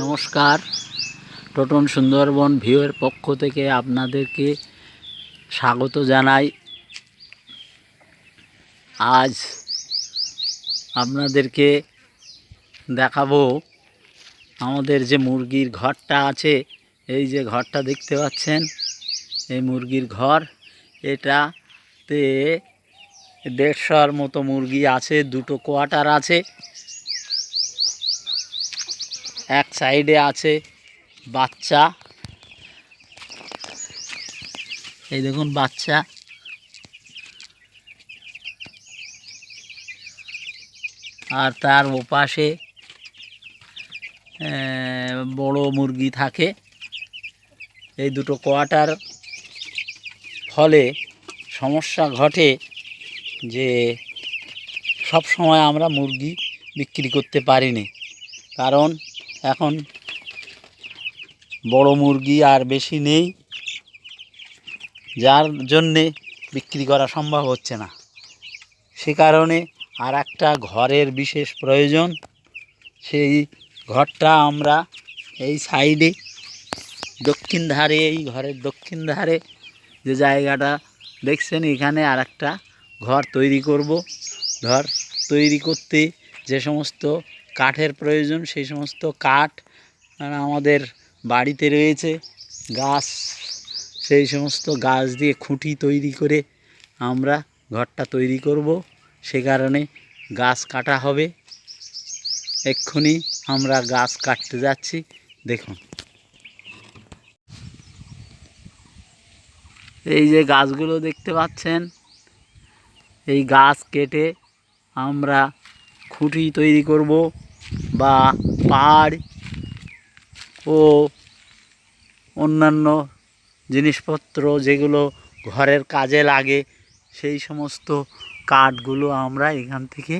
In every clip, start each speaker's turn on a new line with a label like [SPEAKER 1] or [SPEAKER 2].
[SPEAKER 1] নমস্কার। টোটন সুন্দরবন ভিউয়ের পক্ষ থেকে আপনাদেরকে স্বাগত জানাই। আজ আপনাদেরকে দেখাবো আমাদের যে মুরগির ঘরটা আছে, এই যে ঘরটা দেখতে পাচ্ছেন। এই মুরগির ঘর, এটাতে দেড়শোর মতো মুরগি আছে, দুটো কোয়ার্টার আছে, এক সাইডে আছে বাচ্চা। এই দেখুন বাচ্চা। আর তার ওপাশে বড় মুরগি থাকে। এই দুটো কোয়ার্টার ফলে সমস্যা ঘটে যে সব সময় আমরা মুরগি বিক্রি করতে পারিনি। কারণ এখন বড় মুরগি আর বেশি নেই, যার জন্যে বিক্রি করা সম্ভব হচ্ছে না। সে কারণে আর একটা ঘরের বিশেষ প্রয়োজন, সেই ঘরটা আমরা এই সাইডে দক্ষিণ ধারে, এই ঘরের দক্ষিণ ধারে যে জায়গাটা দেখছেন, এখানে আর একটা ঘর তৈরি করব। ঘর তৈরি করতে যে সমস্ত কাঠের প্রয়োজন, সেই সমস্ত কাঠ আমাদের বাড়িতে রয়েছে। গাছ, সেই সমস্ত গাছ দিয়ে খুঁটি তৈরি করে আমরা ঘরটা তৈরি করব। সে কারণে গাছ কাটা হবে। এক্ষুনি আমরা গাছ কাটতে যাচ্ছি। দেখুন। এই যে গাছগুলো দেখতে পাচ্ছেন, এই গাছ কেটে আমরা খুঁটি তৈরি করব বা পাড় ও অন্যান্য জিনিসপত্র যেগুলো ঘরের কাজে লাগে, সেই সমস্ত কাঠগুলো আমরা এখান থেকে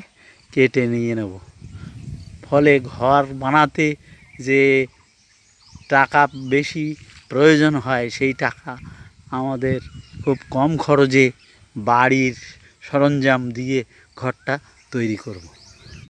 [SPEAKER 1] কেটে নিয়ে নেব। ফলে ঘর বানাতে যে টাকা বেশি প্রয়োজন হয়, সেই টাকা আমাদের খুব কম খরচে বাড়ির সরঞ্জাম দিয়ে ঘরটা তৈরি করব।